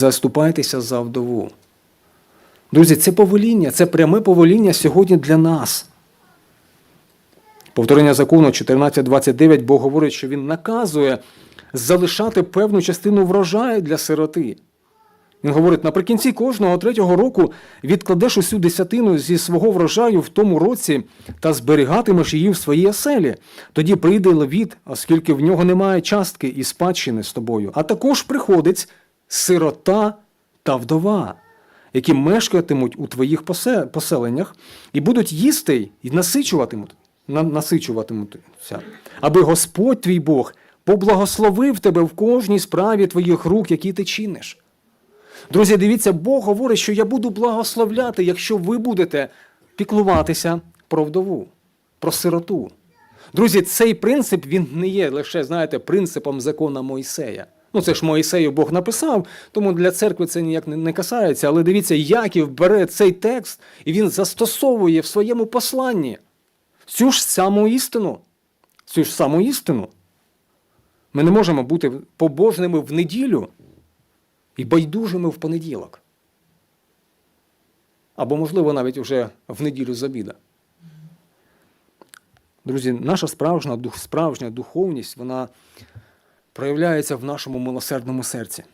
Заступайтеся за вдову. Друзі, це повеління, це пряме повеління сьогодні для нас. Повторення закону 14.29 Бог говорить, що Він наказує залишати певну частину врожаю для сироти. Він говорить, наприкінці кожного третього року відкладеш усю десятину зі свого врожаю в тому році та зберігатимеш її в своїй оселі. Тоді прийде левіт, оскільки в нього немає частки і спадщини з тобою. А також приходить сирота та вдова, які мешкатимуть у твоїх поселеннях і будуть їсти і насичуватимуть, насичуватимуться, аби Господь твій Бог поблагословив тебе в кожній справі твоїх рук, які ти чиниш. Друзі, дивіться, Бог говорить, що я буду благословляти, якщо ви будете піклуватися про вдову, про сироту. Друзі, цей принцип він не є лише, знаєте, принципом закона Мойсея. Ну, це ж Моїсею Бог написав, тому для церкви це ніяк не- касається. Але дивіться, Яків бере цей текст і він застосовує в своєму посланні цю ж саму істину. Цю ж саму істину. Ми не можемо бути побожними в неділю і байдужими в понеділок. Або, можливо, навіть вже в неділю з обіда. Друзі, наша справжня, справжня духовність, вона проявляється в нашому милосердному серці,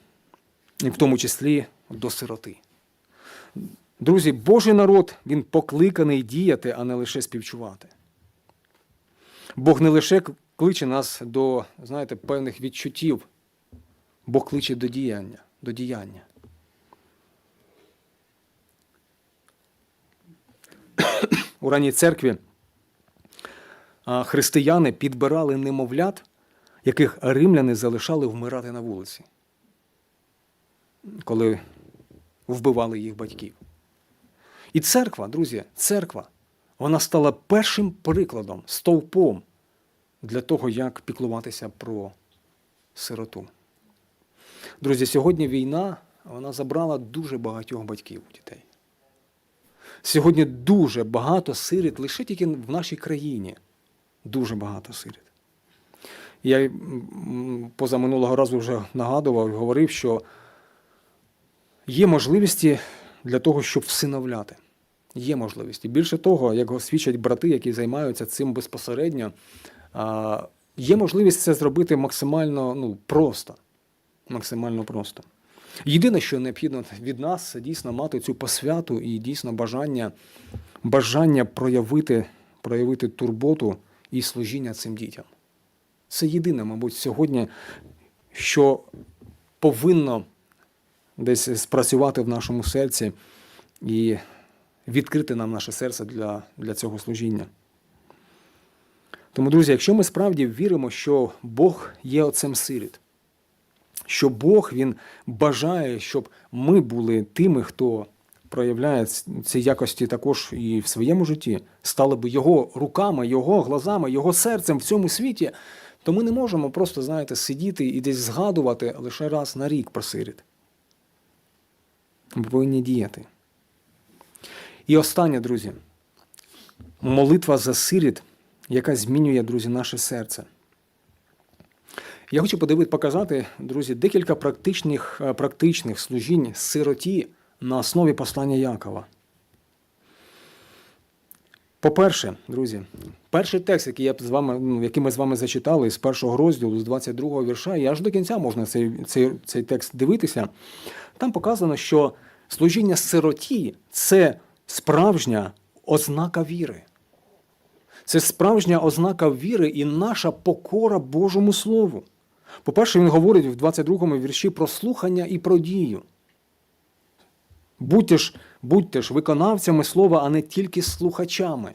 і в тому числі до сироти. Друзі, Божий народ, він покликаний діяти, а не лише співчувати. Бог не лише кличе нас до, знаєте, певних відчуттів, Бог кличе до діяння, до діяння. У ранній церкві християни підбирали немовлят, яких римляни залишали вмирати на вулиці, коли вбивали їх батьків. І церква, друзі, церква, вона стала першим прикладом, стовпом для того, як піклуватися про сироту. Друзі, сьогодні війна вона забрала дуже багатьох батьків дітей. Сьогодні дуже багато сиріт лише тільки в нашій країні. Дуже багато сиріт. Я м, позаминулого разу вже нагадував і говорив, що є можливості для того, щоб всиновляти. Є можливості. Більше того, як свідчать брати, які займаються цим безпосередньо, є можливість це зробити максимально ну, просто. Максимально просто. Єдине, що необхідно від нас, це дійсно мати цю посвяту і дійсно бажання, бажання проявити, проявити турботу і служіння цим дітям. Це єдине, мабуть, сьогодні, що повинно десь спрацювати в нашому серці і відкрити нам наше серце для, для цього служіння. Тому, друзі, якщо ми справді віримо, що Бог є отцем сиріт, що Бог Він бажає, щоб ми були тими, хто проявляє ці якості також і в своєму житті, стали би його руками, його глазами, його серцем в цьому світі, то ми не можемо просто, знаєте, сидіти і десь згадувати лише раз на рік про сиріт. Ми повинні діяти. І останнє, друзі, молитва за сиріт, яка змінює, друзі, наше серце. Я хочу подивити, показати, друзі, декілька практичних, е, практичних служінь сироті на основі послання Якова. По-перше, друзі, перший текст, який, я з вами, ну, який ми з вами зачитали з першого розділу, з 22 вірша, і аж до кінця можна цей, цей, цей текст дивитися, там показано, що служіння сироті це справжня ознака віри. Це справжня ознака віри і наша покора Божому Слову. По-перше, він говорить в 22-му вірші про слухання і про дію. Будьте ж, будьте ж виконавцями слова, а не тільки слухачами.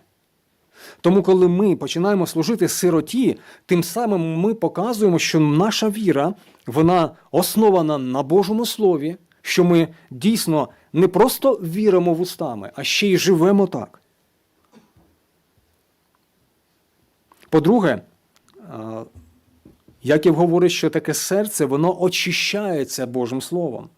Тому, коли ми починаємо служити сироті, тим самим ми показуємо, що наша віра вона основана на Божому Слові, що ми дійсно не просто віримо вустами, а ще й живемо так. По-друге, Яків говорить, що таке серце, воно очищається Божим Словом.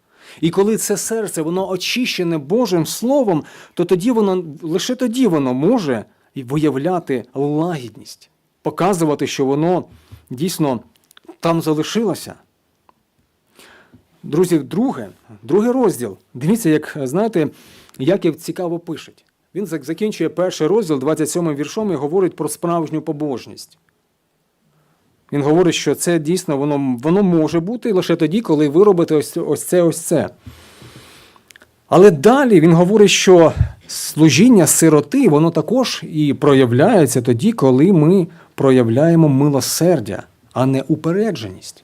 І коли це серце, воно очищене Божим Словом, то тоді воно, лише тоді воно може виявляти лагідність, показувати, що воно дійсно там залишилося. Друзі, друге, другий розділ. Дивіться, як знаєте, Яків цікаво пишеть. Він закінчує перший розділ 27 віршом і говорить про справжню побожність. Він говорить, що це дійсно воно, воно може бути лише тоді, коли ви робите ось, ось це, ось це. Але далі він говорить, що служіння сироти, воно також і проявляється тоді, коли ми проявляємо милосердя, а не упередженість.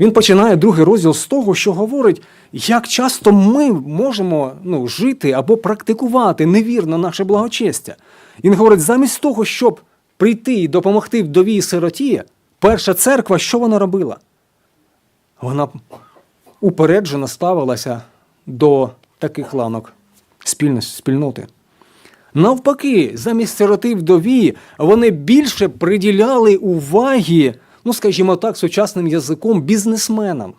Він починає другий розділ з того, що говорить, як часто ми можемо ну, жити або практикувати невірно наше благочестя. Він говорить, замість того, щоб прийти і допомогти вдові і сироті, перша церква, що вона робила? Вона упереджено ставилася до таких ланок спільноти. Навпаки, замість сироти вдові, вони більше приділяли уваги, ну, скажімо так, сучасним язиком, бізнесменам.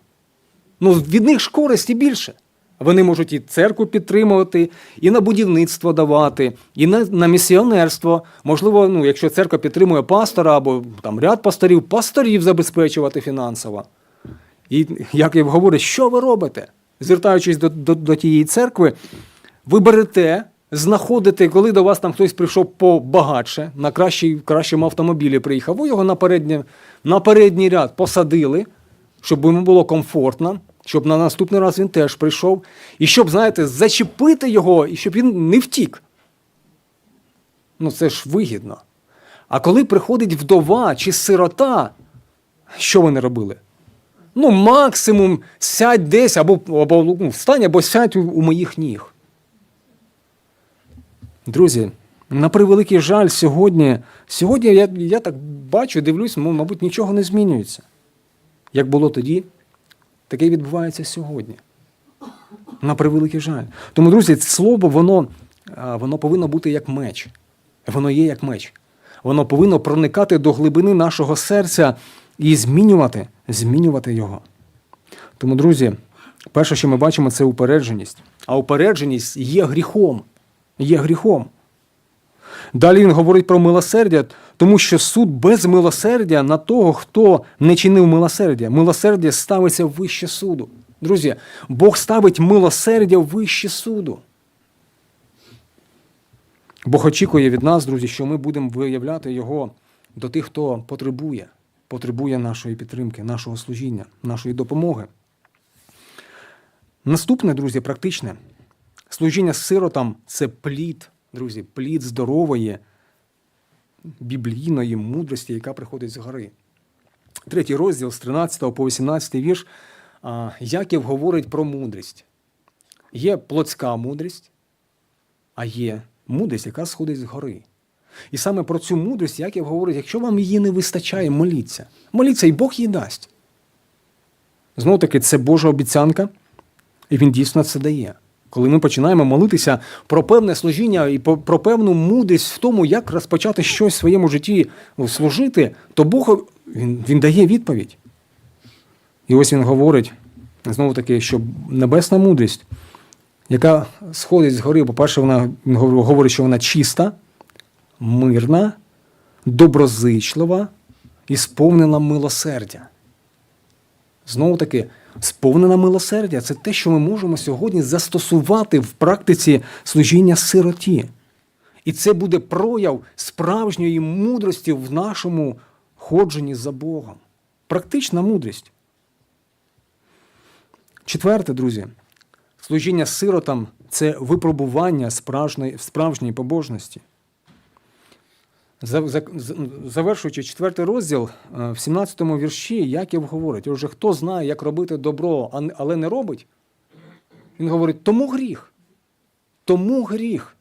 Ну, від них ж користі більше. Вони можуть і церкву підтримувати, і на будівництво давати, і на, на місіонерство. Можливо, ну, якщо церква підтримує пастора або там ряд пасторів, пасторів забезпечувати фінансово. І я говорю, що ви робите? Звертаючись до, до, до тієї церкви, ви берете, знаходите, коли до вас там хтось прийшов побагатше, на кращій, кращому автомобілі приїхав, ви його на, переднє, на передній ряд посадили, щоб йому було комфортно, щоб на наступний раз він теж прийшов, і щоб, знаєте, зачепити його, і щоб він не втік. Ну, це ж вигідно. А коли приходить вдова чи сирота, що вони робили? Ну, максимум сядь десь або, або ну, встань, або сядь у, у моїх ніг. Друзі, на превеликий жаль, сьогодні, сьогодні я, я так бачу, дивлюсь, мабуть, нічого не змінюється. Як було тоді, таке і відбувається сьогодні. На превеликий жаль. Тому, друзі, це слово, воно, воно повинно бути як меч. Воно є як меч. Воно повинно проникати до глибини нашого серця і змінювати, змінювати його. Тому, друзі, перше, що ми бачимо, це упередженість. А упередженість є гріхом. Є гріхом. Далі він говорить про милосердя, тому що суд без милосердя на того, хто не чинив милосердя. Милосердя ставиться вище суду. Друзі, Бог ставить милосердя вище суду. Бог очікує від нас, друзі, що ми будемо виявляти його до тих, хто потребує, потребує нашої підтримки, нашого служіння, нашої допомоги. Наступне, друзі, практичне. Служіння сиротам це плід, друзі, плід здорової, біблійної мудрості, яка приходить з гори. Третій розділ з 13 по 18 вірш. Яків говорить про мудрість. Є плотська мудрість, а є мудрість, яка сходить з гори. І саме про цю мудрість Яків говорить, якщо вам її не вистачає, моліться. Моліться, і Бог її дасть. Знову таки, це Божа обіцянка, і він дійсно це дає. Коли ми починаємо молитися про певне служіння і про певну мудрість в тому, як розпочати щось в своєму житті служити, то Бог він, він дає відповідь. І ось він говорить, знову таки, що небесна мудрість, яка сходить з гори, по-перше, вона він говорить, що вона чиста, мирна, доброзичлива і сповнена милосердя. Знову таки, сповнена милосердя це те, що ми можемо сьогодні застосувати в практиці служіння сироті. І це буде прояв справжньої мудрості в нашому ходженні за Богом. Практична мудрість. Четверте, друзі, служіння сиротам це випробування справжньої, побожності. Завершуючи четвертий розділ, е, в 17-му вірші Яків говорить: отже, хто знає, як робити добро, але не робить, він говорить, тому гріх. Тому гріх.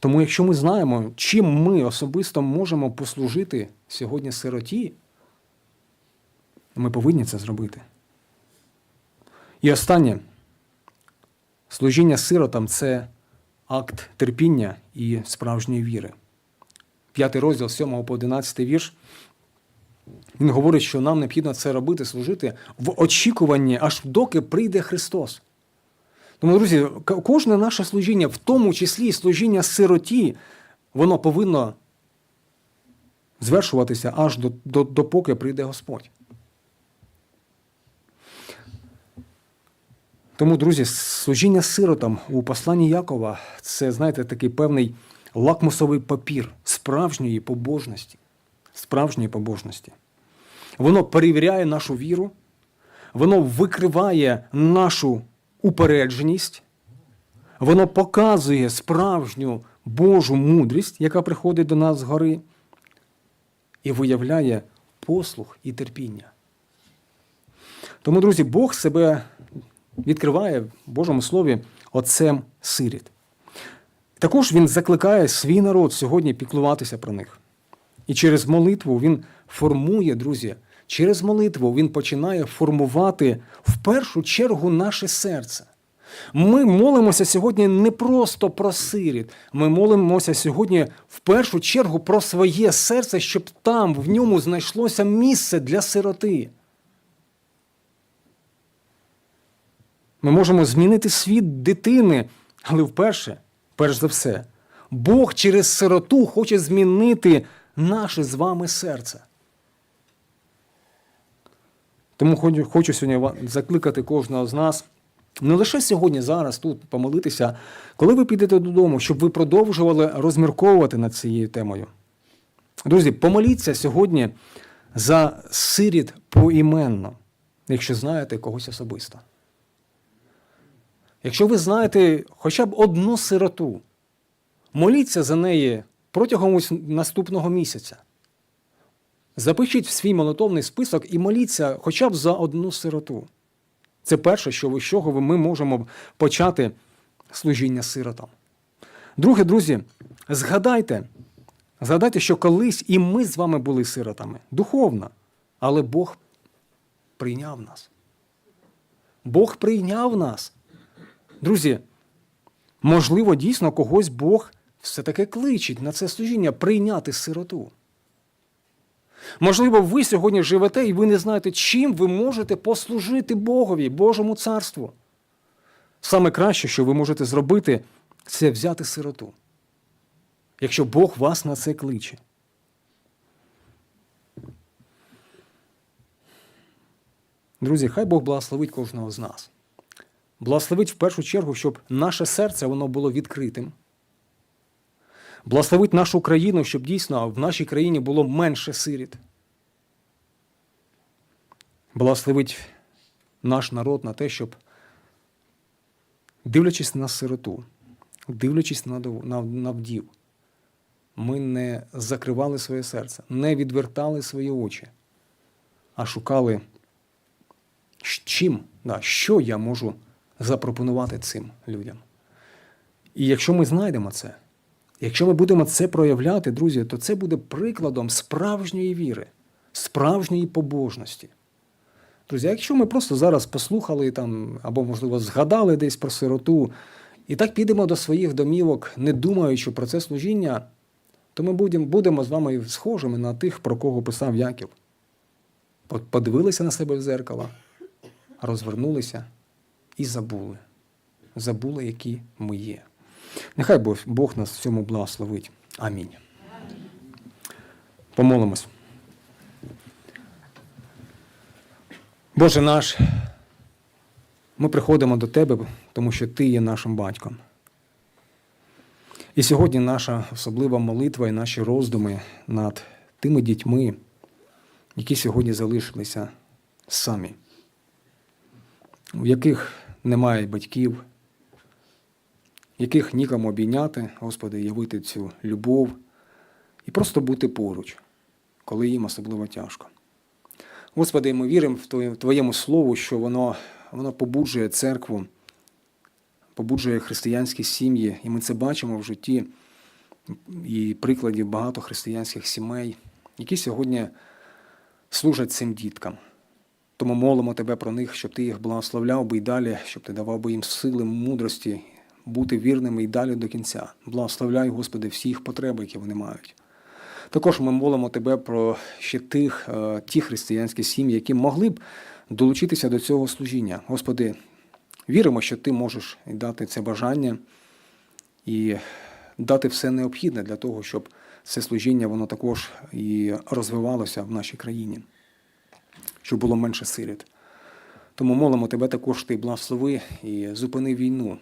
Тому, якщо ми знаємо, чим ми особисто можемо послужити сьогодні сироті, ми повинні це зробити. І останнє служіння сиротам це акт терпіння і справжньої віри. П'ятий розділ 7 по 11 вірш. Він говорить, що нам необхідно це робити, служити в очікуванні, аж доки прийде Христос. Тому, друзі, кожне наше служіння, в тому числі служіння сироті, воно повинно звершуватися аж до, до, допоки прийде Господь. Тому, друзі, служіння сиротам у посланні Якова це, знаєте, такий певний лакмусовий папір справжньої побожності. Справжньої побожності. Воно перевіряє нашу віру, воно викриває нашу упередженість, воно показує справжню Божу мудрість, яка приходить до нас згори, і виявляє послух і терпіння. Тому, друзі, Бог себе відкриває в Божому Слові отцем сиріт. Також він закликає свій народ сьогодні піклуватися про них. І через молитву він формує, друзі, через молитву він починає формувати в першу чергу наше серце. Ми молимося сьогодні не просто про сиріт, ми молимося сьогодні в першу чергу про своє серце, щоб там в ньому знайшлося місце для сироти. Ми можемо змінити світ дитини, але вперше, перш за все, Бог через сироту хоче змінити наше з вами серце. Тому хочу- сьогодні закликати кожного з нас не лише сьогодні, зараз тут помолитися, коли ви підете додому, щоб ви продовжували розмірковувати над цією темою. Друзі, помоліться сьогодні за сиріт поіменно, якщо знаєте когось особисто. Якщо ви знаєте хоча б одну сироту, моліться за неї протягом наступного місяця. Запишіть в свій молитовний список і моліться хоча б за одну сироту. Це перше, що з чого ми можемо почати служіння сиротам. Друге, друзі, згадайте, згадайте, що колись і ми з вами були сиротами, духовно, але Бог прийняв нас. Бог прийняв нас. Друзі, можливо, дійсно когось Бог все-таки кличить на це служіння прийняти сироту. Можливо, ви сьогодні живете і ви не знаєте, чим ви можете послужити Богові, Божому царству. Саме краще, що ви можете зробити, це взяти сироту. Якщо Бог вас на це кличе. Друзі, хай Бог благословить кожного з нас. Благословить в першу чергу, щоб наше серце воно було відкритим. Благословить нашу країну, щоб дійсно в нашій країні було менше сиріт. Благословить наш народ на те, щоб, дивлячись на сироту, дивлячись на, на, вдів, ми не закривали своє серце, не відвертали свої очі, а шукали, чим, да, що я можу запропонувати цим людям. І якщо ми знайдемо це, якщо ми будемо це проявляти, друзі, то це буде прикладом справжньої віри, справжньої побожності. Друзі, якщо ми просто зараз послухали там, або, можливо, згадали десь про сироту, і так підемо до своїх домівок, не думаючи про це служіння, то ми будемо, з вами схожими на тих, про кого писав Яків. Подивилися на себе в зеркало, розвернулися і забули. Забули, які ми є. Нехай Бог, нас в цьому благословить. Амінь. Помолимось. Боже наш, ми приходимо до Тебе, тому що Ти є нашим батьком. І сьогодні наша особлива молитва і наші роздуми над тими дітьми, які сьогодні залишилися самі, у яких немає батьків, яких нікому обійняти, Господи, явити цю любов і просто бути поруч, коли їм особливо тяжко. Господи, ми віримо в Твоєму Слову, що воно, воно побуджує церкву, побуджує християнські сім'ї, і ми це бачимо в житті і прикладів багато християнських сімей, які сьогодні служать цим діткам. Тому молимо Тебе про них, щоб Ти їх благословляв би і далі, щоб Ти давав би їм сили, мудрості бути вірними і далі до кінця. Благословляй, Господи, всі їх потреби, які вони мають. Також ми молимо Тебе про ще тих, е, ті християнські сім'ї, які могли б долучитися до цього служіння. Господи, віримо, що Ти можеш дати це бажання і дати все необхідне для того, щоб це служіння воно також і розвивалося в нашій країні, щоб було менше сиріт. Тому молимо тебе також ти благослови і зупини війну,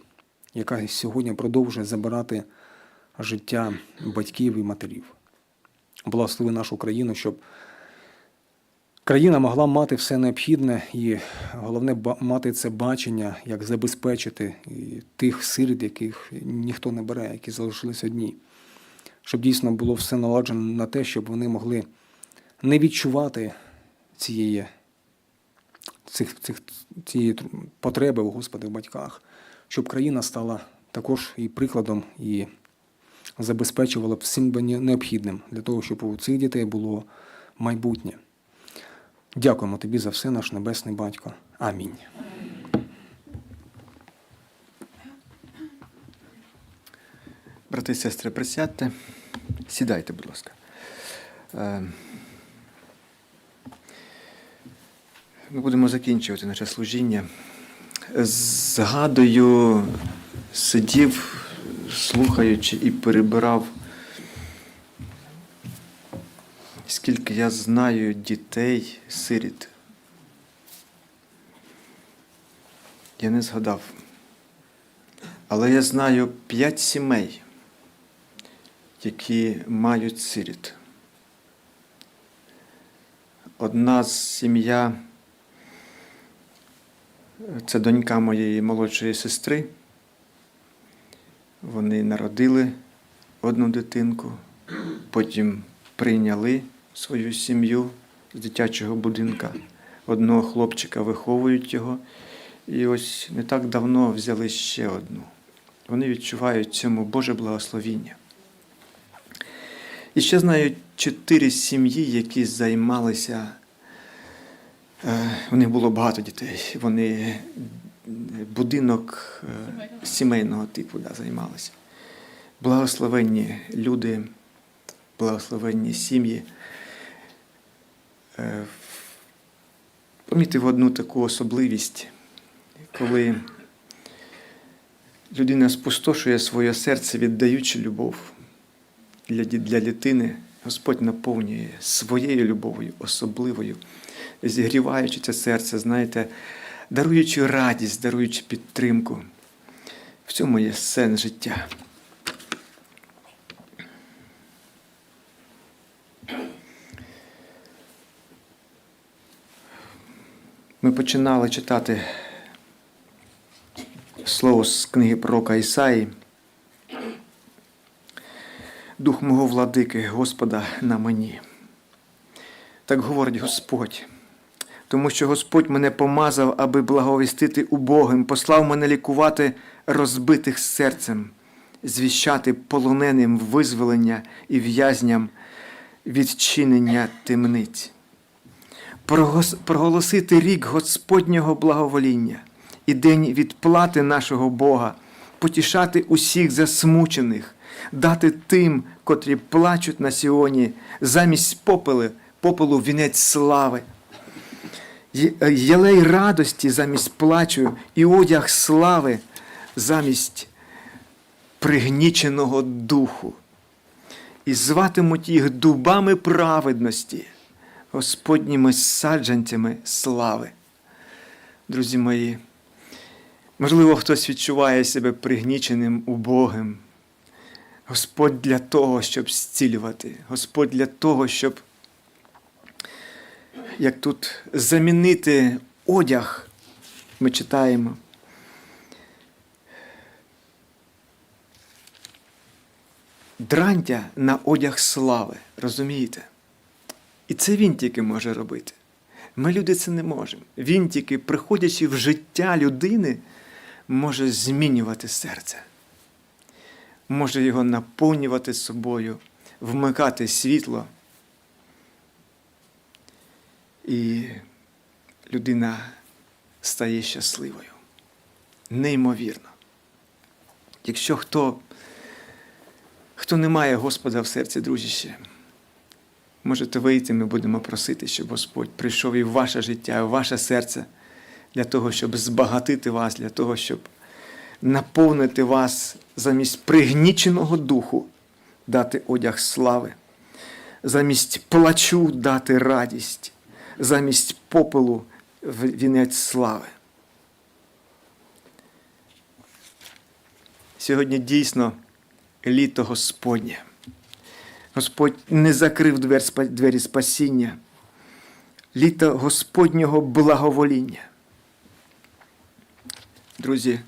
яка сьогодні продовжує забирати життя батьків і матерів. Благослови нашу країну, щоб країна могла мати все необхідне і головне мати це бачення, як забезпечити тих сиріт, яких ніхто не бере, які залишились одні. Щоб дійсно було все наладжено на те, щоб вони могли не відчувати цієї, цих, цих, цієї потреби, о Господи, в батьках, щоб країна стала також і прикладом, і забезпечувала всім необхідним для того, щоб у цих дітей було майбутнє. Дякуємо тобі за все, наш Небесний Батько. Амінь. Брати і сестри, присядьте. Сідайте, будь ласка. Е, Ми будемо закінчувати наше служіння. Згадую, сидів, слухаючи і перебирав, скільки я знаю дітей, сиріт. Я не згадав. Але я знаю п'ять сімей, які мають сиріт. Одна з сім'я це донька моєї молодшої сестри. Вони народили одну дитинку, потім прийняли свою сім'ю з дитячого будинка. Одного хлопчика виховують його. І ось не так давно взяли ще одну. Вони відчувають цьому Боже благословіння. І ще знаю чотири сім'ї, які займалися. Е, У них було багато дітей. Вони будинок е, сімейного типу да, займалися. Благословенні люди, благословенні сім'ї. Е, Помітив одну таку особливість, коли людина спустошує своє серце, віддаючи любов для, для дитини, Господь наповнює своєю любов'ю, особливою, зігріваючи це серце, знаєте, даруючи радість, даруючи підтримку. В цьому є сенс життя. Ми починали читати слово з книги пророка Ісаї. Дух мого владики, Господа на мені. Так говорить Господь. Тому що Господь мене помазав, аби благовістити убогим, послав мене лікувати розбитих серцем, звіщати полоненим визволення і в'язням відчинення темниць проголосити рік Господнього благовоління і день відплати нашого Бога, потішати усіх засмучених, дати тим, котрі плачуть на Сіоні, замість попели, попелу вінець слави. Е, Єлей радості замість плачу і одяг слави замість пригніченого духу. І зватимуть їх дубами праведності. Господніми саджанцями слави. Друзі мої, можливо, хтось відчуває себе пригніченим убогим. Господь для того, щоб зцілювати, Господь для того, щоб, як тут, замінити одяг, ми читаємо. Дрантя на одяг слави, розумієте? І це він тільки може робити. Ми, люди, це не можемо. Він тільки, приходячи в життя людини, може змінювати серце, може його наповнювати собою, вмикати світло. І людина стає щасливою. Неймовірно. Якщо хто, хто не має Господа в серці, дружіще, Можете вийти, ми будемо просити, щоб Господь прийшов і в ваше життя, і в ваше серце для того, щоб збагатити вас, для того, щоб наповнити вас замість пригніченого духу, дати одяг слави, замість плачу дати радість, замість попелу вінець слави. Сьогодні дійсно літо Господнє. Господь не закрив двері спасіння, літо Господнього благовоління. Друзі,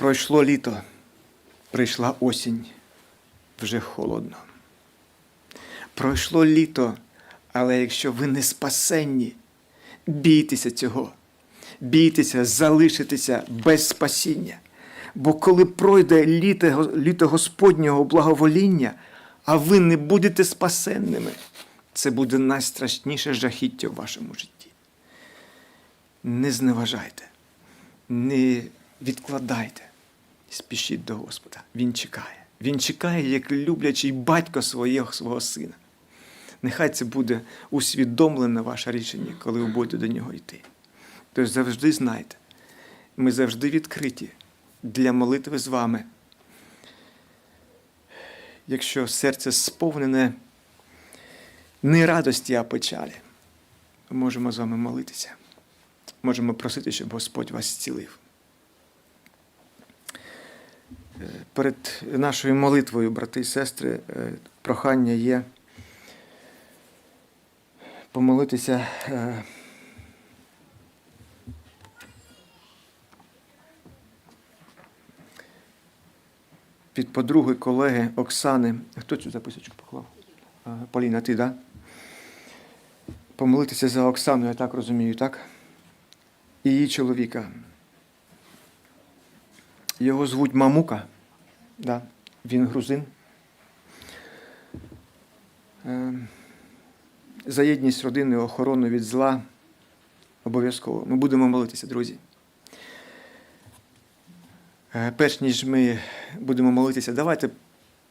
пройшло літо, прийшла осінь, вже холодно. Пройшло літо, але якщо ви не спасенні, бійтеся цього, бійтеся залишитися без спасіння. Бо коли пройде літо, літо Господнього благовоління, а ви не будете спасенними, це буде найстрашніше жахіття в вашому житті. Не зневажайте, не відкладайте, спішіть до Господа. Він чекає. Він чекає, як люблячий батько своєго свого сина. Нехай це буде усвідомлене ваше рішення, коли ви будете до нього йти. Тож завжди знайте, ми завжди відкриті для молитви з вами. Якщо серце сповнене не радості, а печалі, можемо з вами молитися. Можемо просити, щоб Господь вас зцілив. Е, Перед нашою молитвою, брати і сестри, е, прохання є помолитися. е, від подруги колеги Оксани. Хто цю записочку поклав? Поліна, ти? Да? Помолитися за Оксану, я так розумію, так? І її чоловіка. Його звуть Мамука. Да? Він грузин. Е, За єдність родини, охорону від зла. Обов'язково. Ми будемо молитися, друзі. Е, Перш ніж ми будемо молитися, давайте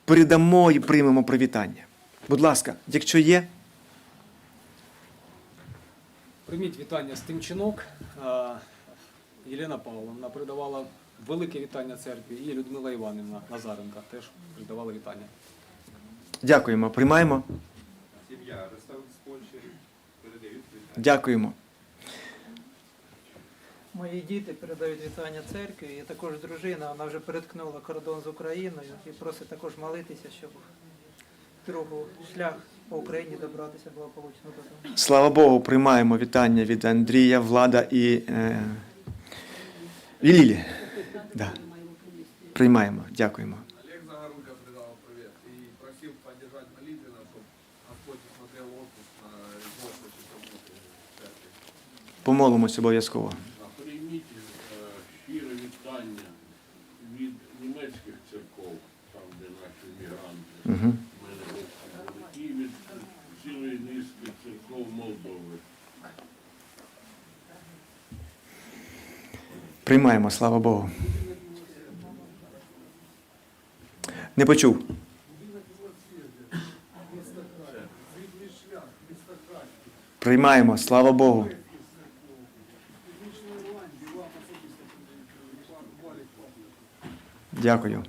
передамо і приймемо привітання. Будь ласка, якщо є, Прийміть вітання з Тимчинок. А, Єлена Павловна передавала велике вітання церкві і Людмила Іванівна Назаренка теж передавала вітання. дякуємо, приймаємо. Сім'я Ростов з Польщі передають вітання. Дякуємо. Мої діти передають вітання церкві, і також дружина, вона вже переткнула кордон з Україною і просить також молитися, щоб другу шлях по Україні добратися благополучно додому. Слава Богу, приймаємо вітання від Андрія, Влада і, е, і Лілі. Да. Приймаємо, дякуємо. Олег Загорулько передав привіт і просив підтримати молитвенно, щоб Господь смотрел отпуск на Різдво Часовнути церкви. Помолимось обов'язково. А Прийміть е, щире вітання від німецьких церков, там, де наші мігранти. Угу. У мене були, і від цілої низки церков Молдови. Приймаємо, слава Богу. Не почув. Приймаємо, слава Богу. Дякую.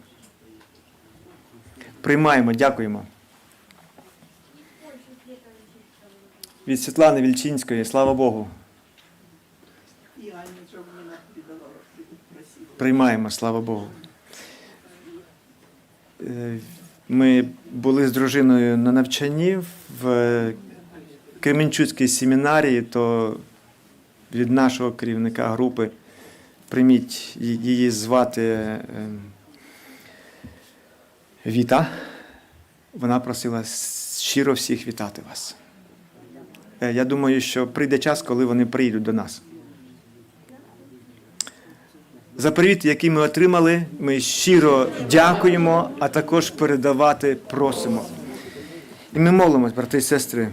Приймаємо, дякуємо. Від Світлани Вільчинської, слава Богу. Приймаємо, слава Богу. Е, Ми були з дружиною на навчанні в Кременчуцькій семінарії, то від нашого керівника групи прийміть її звати е, Віта. Вона просила щиро всіх вітати вас. Е, Я думаю, що прийде час, коли вони приїдуть до нас. За привіт, який ми отримали, ми щиро дякуємо, а також передавати просимо. І ми молимось, брати і сестри.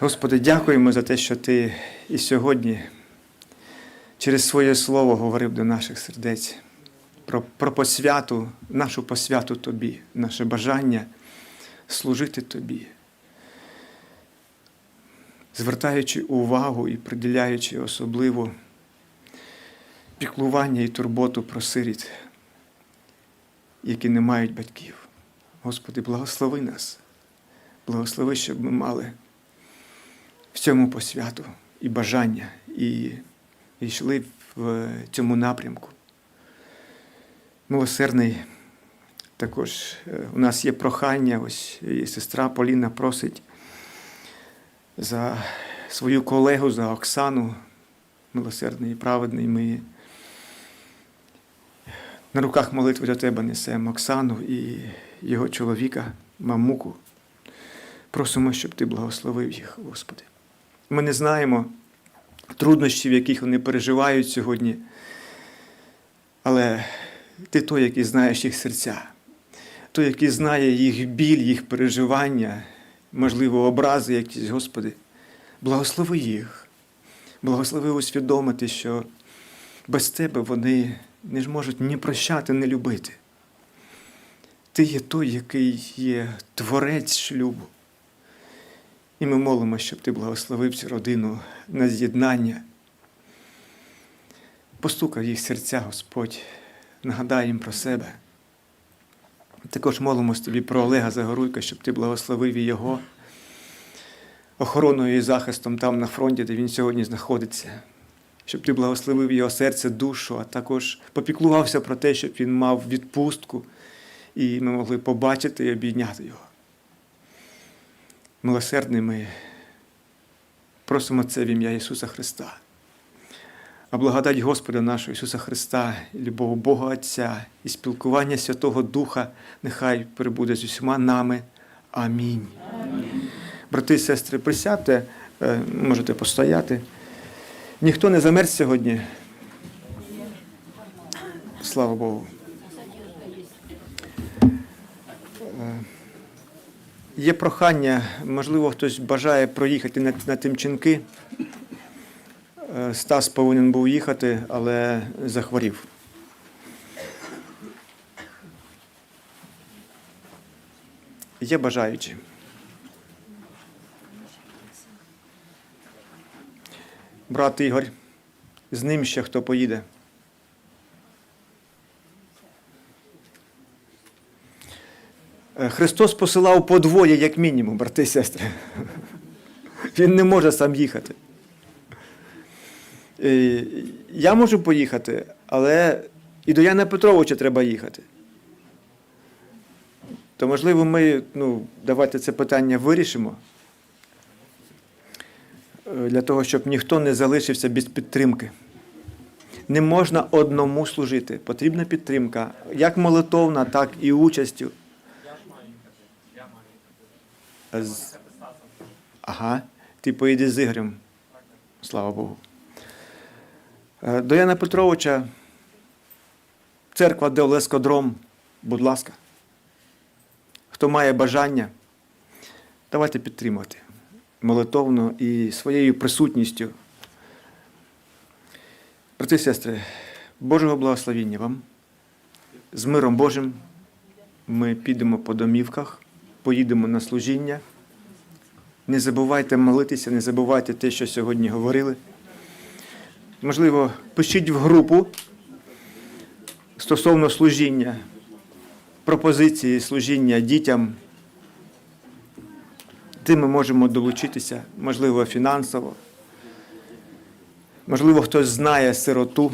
Господи, дякуємо за те, що Ти і сьогодні через своє слово говорив до наших сердець про, про посвяту, нашу посвяту Тобі, наше бажання служити Тобі, звертаючи увагу і приділяючи особливо піклування і турботу про сиріт, які не мають батьків. Господи, благослови нас, благослови, щоб ми мали в цьому посвяту і бажання, і, йшли в цьому напрямку. Милосердний також е, у нас є прохання, ось і сестра Поліна просить за свою колегу, за Оксану, милосердний і праведний. Ми на руках молитви до тебе несемо Оксану і його чоловіка, мамуку. Просимо, щоб ти благословив їх, Господи. Ми не знаємо труднощів, яких вони переживають сьогодні, але ти той, який знаєш їх серця, той, який знає їх біль, їх переживання, можливо, образи якісь, Господи. Благослови їх, благослови усвідомити, що без Тебе вони не зможуть ні прощати, ні любити. Ти є той, який є творець шлюбу. І ми молимо, щоб ти благословив цю родину на з'єднання. Постукав їх серця, Господь, нагадай їм про себе. Також молимось тобі про Олега Загоруйка, щоб ти благословив і його охороною і захистом там на фронті, де він сьогодні знаходиться. Щоб ти благословив його серце, душу, а також попіклувався про те, щоб він мав відпустку, і ми могли побачити і обійняти його. Милосердний ми просимо це в ім'я Ісуса Христа. А благодать Господа нашого Ісуса Христа, і любов Бога Отця і спілкування Святого Духа нехай перебуде з усіма нами. Амінь. Брати і сестри, присядьте, е, можете постояти. Ніхто не замерз сьогодні. Слава Богу. Е, Є прохання, можливо, хтось бажає проїхати на, на Тимчинки. Е, Стас повинен був їхати, але захворів. Є бажаючі. Брат Ігор, з ним ще хто поїде. Е, Христос посилав по двоє, як мінімум, брати і сестри. Він не може сам їхати. Е, Я можу поїхати, але і до Яна Петровича треба їхати. То, можливо, ми ну, давайте це питання вирішимо для того, щоб ніхто не залишився без підтримки. Не можна одному служити. Потрібна підтримка, як молитовна, так і участю. З... Ага, ти поїдеш з Ігорем. Слава Богу. Е, До Яна Петровича, церква де Олескодром, будь ласка. Хто має бажання, давайте підтримувати молитовно і своєю присутністю. Брати сестри, Божого благословіння вам. З миром Божим ми підемо по домівках, поїдемо на служіння. Не забувайте молитися, не забувайте те, що сьогодні говорили. Можливо, пишіть в групу стосовно служіння, пропозиції служіння дітям. Тим ми можемо долучитися, можливо, фінансово. Можливо, хтось знає сироту.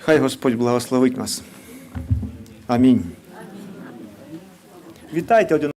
Хай Господь благословить нас. Амінь. Вітайте один.